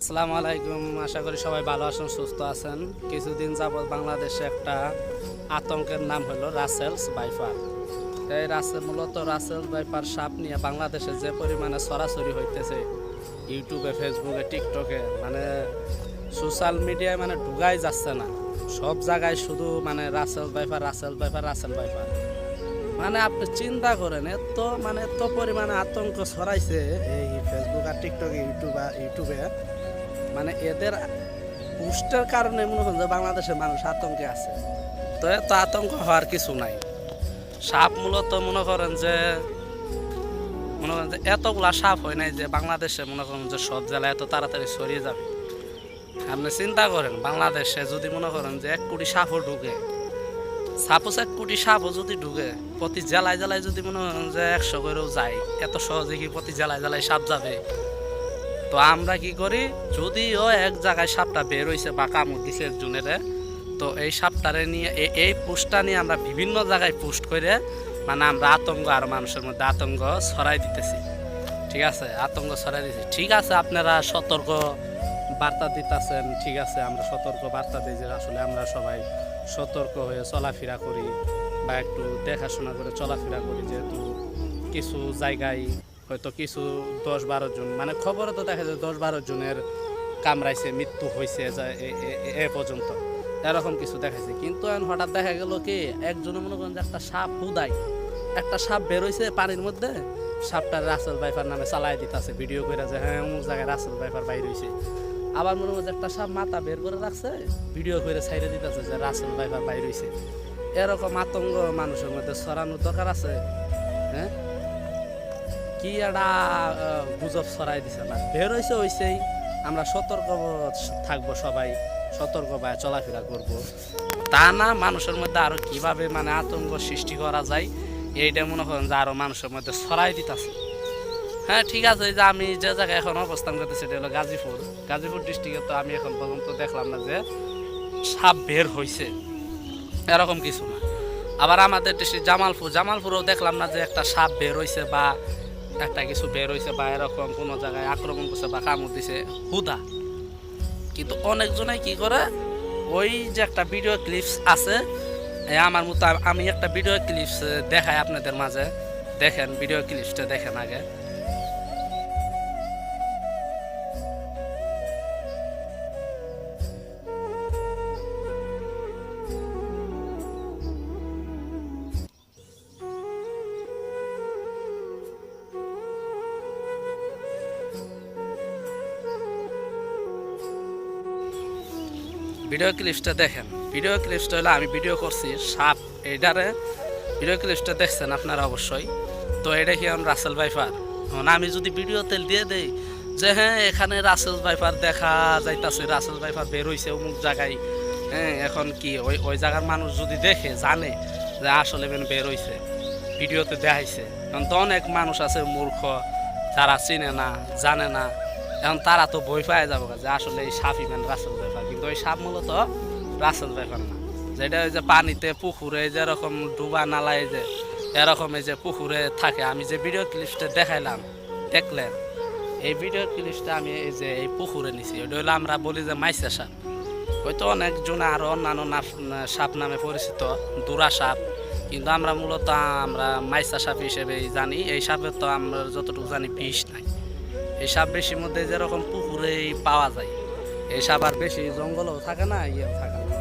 আসসালামু আলাইকুম, আশা করি সবাই ভালো আছেন, সুস্থ আছেন। কিছুদিন যাবৎ বাংলাদেশে একটা আতঙ্কের নাম হলো রাসেলস বাইফার এই রাসেল মূলত রাসেলস বাইফার সাপ নিয়ে বাংলাদেশে যে পরিমাণে সরাসরি হইতেছে, ইউটিউবে, ফেসবুকে, টিকটকে মানে সোশ্যাল মিডিয়ায় মানে ঢুকাই যাচ্ছে না। সব জায়গায় শুধু মানে Russell viper Russell viper Russell viper মানে আপনি চিন্তা করেন, এত মানে এত পরিমাণে আতঙ্ক ছড়াইছে এই ফেসবুক আর টিকটক, ইউটিউব ইউটিউবে। মানে এদের পুষ্টের কারণে মনে হয় যে বাংলাদেশের মানুষ আতঙ্কে আছে। তো এত আতঙ্ক হওয়ার কিছু নাই। সাপ মূলত মনে করেন যে, মনে করেন যে এতগুলা সাপ হয় নাই যে বাংলাদেশে মনে করেন যে সব জেলায় এত তাড়াতাড়ি ছড়িয়ে যাবে। আপনি চিন্তা করেন, বাংলাদেশে যদি মনে করেন যে এক কোটি সাপও ঢুকে সাপোজ এক কোটি সাপও যদি ঢুকে, প্রতি জেলায় জেলায় যদি মনে করেন যে একশো করেও যায়, এত সহজে কি প্রতি জেলায় জেলায় সাপ যাবে? তো আমরা কি করি? যদিও এক জায়গায় সাপটা বের হয়েছে বা কামড় দিছে একজনের, তো এই সাপটারে নিয়ে এই পোস্টটা নিয়ে আমরা বিভিন্ন জায়গায় পোস্ট করে মানে আমরা আতঙ্ক আর মানুষের মধ্যে আতঙ্ক ছড়াই দিতেছি। ঠিক আছে? আতঙ্ক ছড়াই দিতেছি। ঠিক আছে, আপনারা সতর্ক বার্তা দিতেছেন, ঠিক আছে, আমরা সতর্ক বার্তা দিই যে আসলে আমরা সবাই সতর্ক হয়ে চলাফেরা করি বা একটু দেখাশোনা করে চলাফেরা করি, যেহেতু কিছু জায়গায় হয়তো কিছু দশ বারো জন মানে খবরে তো দেখা যায় দশ বারো জনের কামড়াইছে, মৃত্যু হয়েছে এ- পর্যন্ত। এরকম কিছু দেখাইছে। কিন্তু এখন হঠাৎ দেখা গেল কি একজনে মনে করেন যে একটা সাপ হুদাই একটা সাপ বেরোইছে পানির মধ্যে, সাপটা রাসেল বাইফার নামে চালাই দিতেছে, ভিডিও করে যে হ্যাঁ অমুক জায়গায় রাসেল বাইফার বাইর হয়েছে আবার মনে যে একটা সাপ মাথা বের করে রাখছে, ভিডিও করে ছাইড়ে দিতেছে যে রাসেল বাইফার বাইর হয়েছে এরকম আতঙ্ক মানুষের মধ্যে ছড়ানোর দরকার আছে হ্যাঁ? কি একটা গুজব ছড়াই দিছে না। বের হয়েছে হয়েছেই আমরা সতর্ক থাকব সবাই, সতর্ক বা চলাফেরা করব। তা না, মানুষের মধ্যে আরও কীভাবে মানে আতঙ্ক সৃষ্টি করা যায়, এইটা মনে করেন যে আরও মানুষের মধ্যে ছড়াই দিতেছে। হ্যাঁ ঠিক আছে যে আমি যে জায়গায় এখন অবস্থান করতেছি সেটা হলো গাজীপুর। গাজীপুর ডিস্ট্রিক্টে তো আমি এখন পর্যন্ত দেখলাম না যে সাপ বের হয়েছে এরকম কিছু না। আবার আমাদের ডিস্ট্রিক্ট জামালপুর, জামালপুরেও দেখলাম না যে একটা সাপ বের হয়েছে বা একটা কিছু বের হয়েছে বা এরকম কোনো জায়গায় আক্রমণ করছে বা কামড় দিছে, হুদা। কিন্তু অনেকজনাই কি করে, ওই যে একটা ভিডিও ক্লিপস আছে আমার মতো আমি একটা ভিডিও ক্লিপস দেখাই আপনাদের মাঝে। দেখেন ভিডিও ক্লিপসটা দেখেন আগে। ভিডিও ক্লিপসটা দেখেন। ভিডিও ক্লিপসটা হলো আমি ভিডিও করছি সাপ এইটারে ভিডিও ক্লিপসটা দেখছেন আপনারা অবশ্যই। তো এটা কি আমি রাসেল ভাইফার এখন আমি যদি ভিডিওতে দিয়ে দেই যে হ্যাঁ এখানে রাসেল ভাইফার দেখা যাইতাছে। রাসেল ভাইফার বের হইছে অমুক জায়গায়। হ্যাঁ এখন কি ওই ওই জায়গার মানুষ যদি দেখে, জানে যে আসলে বের হইছে ভিডিওতে দেখাইছে। এখন তো অনেক মানুষ আছে মূর্খ তারা চিনে না, জানে না। এখন তারা তো বই পায় যাব যে আসলে এই সাপ ইমেন রাসেল ব্যাপার কিন্তু ওই সাপ মূলত রাসেল ব্যাপার না। যেটা ওই যে পানিতে, পুকুরে যেরকম ডুবা নালায় যে এরকম এই যে পুকুরে থাকে। আমি যে ভিডিও ক্লিপসটা দেখাইলাম, দেখলেন? এই ভিডিও ক্লিপসটা আমি এই যে এই পুকুরে নিছি। ওটা হলো আমরা বলি যে মাইসা সাপ। হয়তো অনেকজন আরও অন্যান্য সাপ নামে পরিচিত, দুরা সাপ। কিন্তু আমরা মূলত আমরা মাইসা সাপ হিসেবে জানি। এই সাপের তো আমরা যতটুকু জানি বিষ নাই। এই সাপ বেশির মধ্যে যেরকম পুকুরেই পাওয়া যায়। এই সাপ আর বেশি জঙ্গলও থাকে না, ইয়েও থাকে না।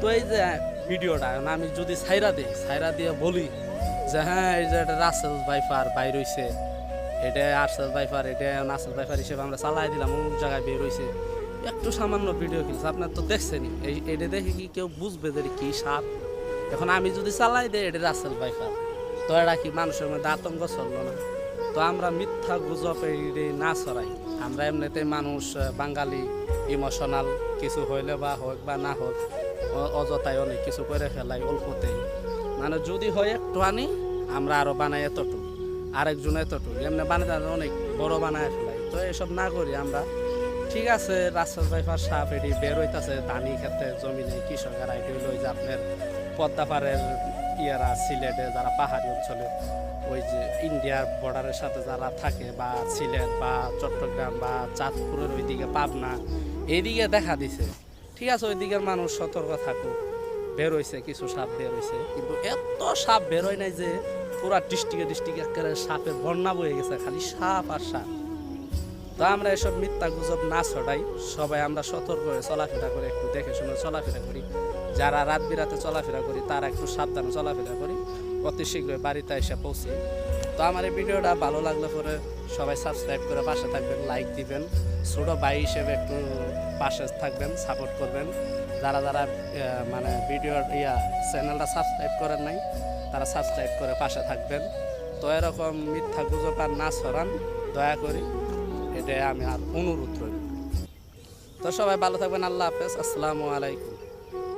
তো এই যে ভিডিওটা আমি যদি ছাইরা দিই, ছাইরা দিয়ে বলি যে হ্যাঁ এই যে এটা রাসেল বাইফার বাইর হইছে, এটা আরসেল বাইফার এটা নাসেল বাইফার হিসেবে আমরা চালাই দিলাম, অমুক জায়গায় বের হইছে। একটু সামান্য ভিডিও কিনছে আপনার তো দেখছেনই। এই, এটা দেখে কি কেউ বুঝবে যে কি সাপ? এখন আমি যদি চালাই দিই, এটা রাসেল বাইফার তো এটা কি মানুষের মধ্যে আতঙ্ক চলল না? তো আমরা মিথ্যা গুজব না ছড়াই। আমরা এমনিতে মানুষ বাঙালি ইমোশনাল কিছু হইলে বা হোক বা না হোক অযথায় অনেক কিছু করে ফেলাই অল্পতেই। মানে যদি হয় একটু আনি আমরা আরও বানাই এতটুকু, আরেকজন এতটুকু। এমনি বানাতে অনেক বড় বানায় ফেলাই। তো এসব না করি আমরা। ঠিক আছে রাস্তার বাইফার সাপ এটি বের হইতাছে ধানি খেতে, জমি নেই, কৃষকেরা হইল ওই যে আপনার পদ্মা পাড়ের ইয়ারা সিলেটে যারা পাহাড়ি অঞ্চলে, ওই যে ইন্ডিয়ার বর্ডারের সাথে যারা থাকে, বা সিলেট বা চট্টগ্রাম বা চাঁদপুরের ওইদিকে পাবনা এইদিকে দেখা দিছে। ঠিক আছে ওই দিকের মানুষ সতর্ক থাকুক। বের হইছে, কিছু সাপ বের হইছে। কিন্তু এত সাপ বের হয় নাই যে পুরা ডিস্ট্রিক্টে ডিস্ট্রিক্টে একেবারে সাপের বন্যা বয়ে গেছে, খালি সাপ আর সাপ। তো আমরা এসব মিথ্যা গুজব না ছড়াই। সবাই আমরা সতর্ক হয়ে চলাফেরা করে, একটু দেখে শুনে চলাফেরা করি। যারা রাত বিরাতে চলাফেরা করি, তারা একটু সাবধানে চলাফেরা করি। অতি শীঘ্রই বাড়িতে এসে পৌঁছি। তো আমার এই ভিডিওটা ভালো লাগলে পরে সবাই সাবস্ক্রাইব করে পাশে থাকবেন লাইক দিবেন। ছোটো ভাই হিসেবে একটু পাশে থাকবেন সাপোর্ট করবেন। যারা যারা মানে ভিডিওর ইয়া চ্যানেলটা সাবস্ক্রাইব করেন নাই, তারা সাবস্ক্রাইব করে পাশে থাকবেন। তো এরকম মিথ্যা গুজব আর না ছড়ান, দয়া করি। এটাই আমি আর অনুরোধ রইল। তো সবাই ভালো থাকবেন, আল্লাহ হাফেজ। আসসালামু আলাইকুম।